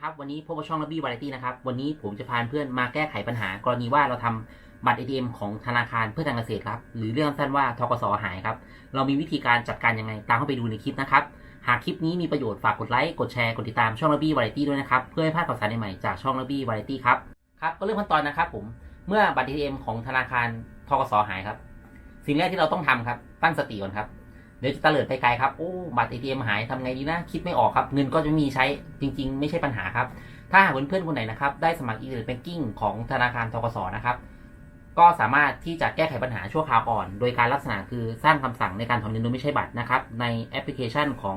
ครับ วันนี้พบกับช่องระบี้วาไรตี้นะครับ วันนี้ผมจะพาเพื่อนมาแก้ไขปัญหากรณีว่าเราทำบัตร ATM ของธนาคารเพื่อการเกษตรครับ หรือเรื่องสั้นว่าทกสหายครับ เรามีวิธีการจัดการยังไง ตามเข้าไปดูในคลิปนะครับ หากคลิปนี้มีประโยชน์ฝากกดไลค์กดแชร์กดติดตามช่องระบี้วาไรตี้ด้วยนะครับ เพื่อให้พลาดข่าวสารใหม่ๆจากช่องระบี้วาไรตี้ครับครับก็เริ่มขั้นตอนนะครับ ผมเมื่อบัตร ATM ของธนาคารทกสหายครับ สิ่งแรกที่เราต้องทำครับตั้งสติก่อนครับ เดี๋ยวจะเตลิดไปไกลครับ โอ้ บัตร ATM หายทำไงดีนะ คิดไม่ออกครับ เงินก็จะมีใช้จริง ๆ ไม่ใช่ปัญหาครับ ถ้าหากเพื่อนๆคนไหนนะครับ ได้สมัคร e-net banking ของธนาคารทกสนะครับ ก็สามารถที่จะแก้ไขปัญหาชั่วคราวก่อน โดยการลักษณะคือสร้างคำสั่งในการถอนเงินโดยไม่ใช่บัตรนะครับ ในแอปพลิเคชันของ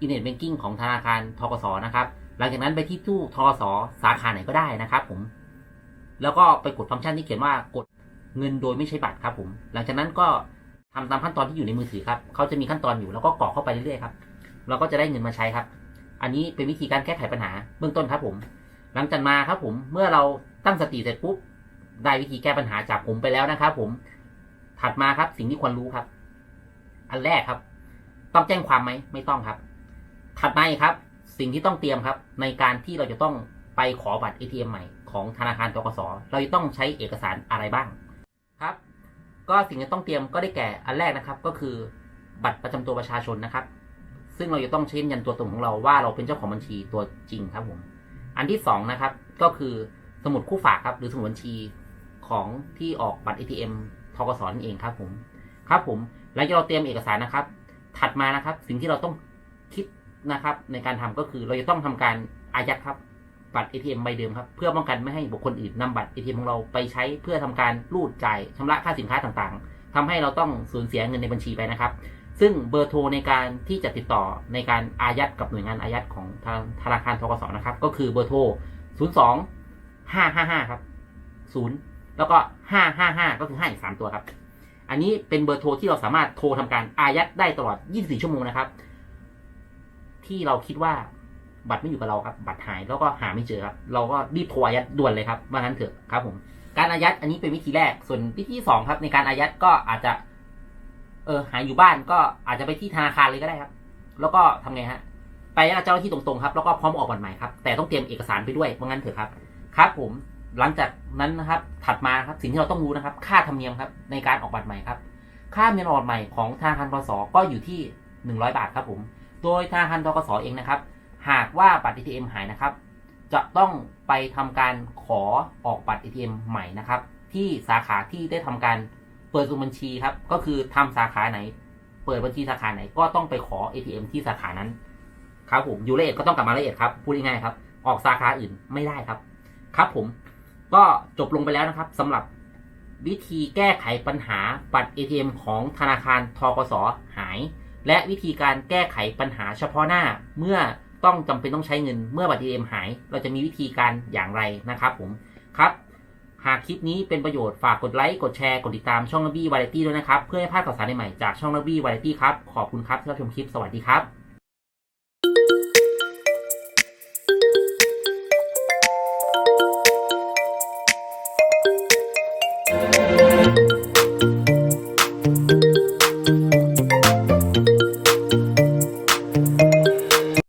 e-net banking ของธนาคารทกสนะครับ หลังจากนั้นไปที่ตู้ทกสสาขาไหนก็ได้นะครับ ผม แล้วก็ไปกดฟังก์ชันที่เขียนว่ากดเงินโดยไม่ใช้บัตรครับผม หลังจากนั้นก็ ทำตามขั้นตอนที่อยู่ในมือถือครับเขาจะมีขั้นตอนอยู่แล้วก็กรอกเข้าไปเรื่อยๆครับเราก็จะได้เงินมาใช้ครับ อันนี้เป็นวิธีการแก้ไขปัญหาเบื้องต้นครับผม หลังจากมาครับผมเมื่อเราตั้งสติเสร็จปุ๊บได้วิธีแก้ปัญหาจากผมไปแล้วนะครับผมถัดมาครับสิ่งที่ควรรู้ครับ อันแรกครับ ต้องแจ้งความไหมไม่ต้องครับ ถัดมาครับ สิ่งที่ต้องเตรียมครับ ในการที่เราจะต้องไปขอบัตร ATM ใหม่ของธนาคารตกสเราจะต้องใช้เอกสารอะไรบ้างครับ ก็สิ่งที่ต้องเตรียมก็ได้แก่อันแรกนะครับ ก็คือบัตรประจำตัวประชาชนนะครับ ซึ่งเราจะต้องเช็นยันตัวตนของเราว่าเราเป็นเจ้าของบัญชีตัวจริงครับผมอันที่สองนะครับก็คือสมุดคู่ฝากครับหรือสมุดบัญชีของที่ออกบัตร ATM ทกสนั่นเองครับผมครับผมหลังจากเราเตรียมเอกสารนะครับ ถัดมานะครับ สิ่งที่เราต้องคิดนะครับ ในการทำก็คือเราจะต้องทำการอายัดครับ บัตร ATM ใบเดิมครับ เพื่อป้องกันไม่ให้บุคคลอื่นนำบัตร ATM ของเราไปใช้เพื่อทำการรูดจ่ายชำระค่าสินค้าต่างๆทำให้เราต้องสูญเสียเงินในบัญชีไปนะครับ ซึ่งเบอร์โทรในการที่จะติดต่อในการอายัดกับหน่วยงานอายัดของทางธนาคารทกสนะครับ ก็คือเบอร์โทร 02 555 ครับ 0 แล้วก็ 555 ก็คือ5อีก3ตัวครับ อันนี้เป็นเบอร์โทรที่เราสามารถโทรทำการอายัดได้ตลอด 24 ชั่วโมงนะครับ ที่เราคิดว่า บัตรไม่อยู่กับเราครับ บัตรหายแล้วก็หาไม่เจอครับ เราก็รีบโทรอายัดด่วนเลยครับว่างั้นเถอะครับผม การอายัดอันนี้เป็นวิธีแรก ส่วนวิธีสองครับ ในการอายัดก็อาจจะ เออหายอยู่บ้านก็อาจจะไปที่ธนาคารเลยก็ได้ครับ แล้วก็ทำไงฮะ ไปเจ้าหน้าที่ตรงๆครับ แล้วก็พร้อมออกบัตรใหม่ครับ แต่ต้องเตรียมเอกสารไปด้วยว่างั้นเถอะครับ ครับ ผม หลังจากนั้นนะครับ ถัดมาครับ สิ่งที่เราต้องรู้นะครับ ค่าธรรมเนียมครับ ในการออกบัตรใหม่ครับ ค่าธรรมเนียมออกบัตรใหม่ของธนาคารกสก็อยู่ที่100บาทครับผม โดยธนาคารทกสเองนะครับ หากว่าบัตร ATM หายนะครับ จะต้องไปทำการขอออกบัตร ATM ใหม่นะครับ ที่สาขาที่ได้ทำการเปิดสมบัญชีครับ ก็คือทำสาขาไหน เปิดบัญชีสาขาไหนก็ต้องไปขอ ATM ที่สาขานั้นครับผมอยู่ละเอียดก็ต้องกลับมาละเอียดครับพูดง่ายๆครับ ออกสาขาอื่นไม่ได้ครับ ครับผมก็จบลงไปแล้วนะครับสำหรับวิธีแก้ไขปัญหาบัตร ATM ของธนาคารทกสหาย และวิธีการแก้ไขปัญหาเฉพาะหน้าเมื่อ ต้องจำเป็นต้องใช้เงินเมื่อบัตร ATM หาย เราจะมีวิธีการอย่างไรนะครับผมครับ หากคลิปนี้เป็นประโยชน์ฝากกดไลค์กดแชร์กดติดตามช่องนบี้วาไรตี้ด้วยนะครับ เพื่อให้พลาดข่าวสารใหม่ๆจากช่องนบี้วาไรตี้ครับขอบคุณครับที่รับชมคลิปสวัสดีครับ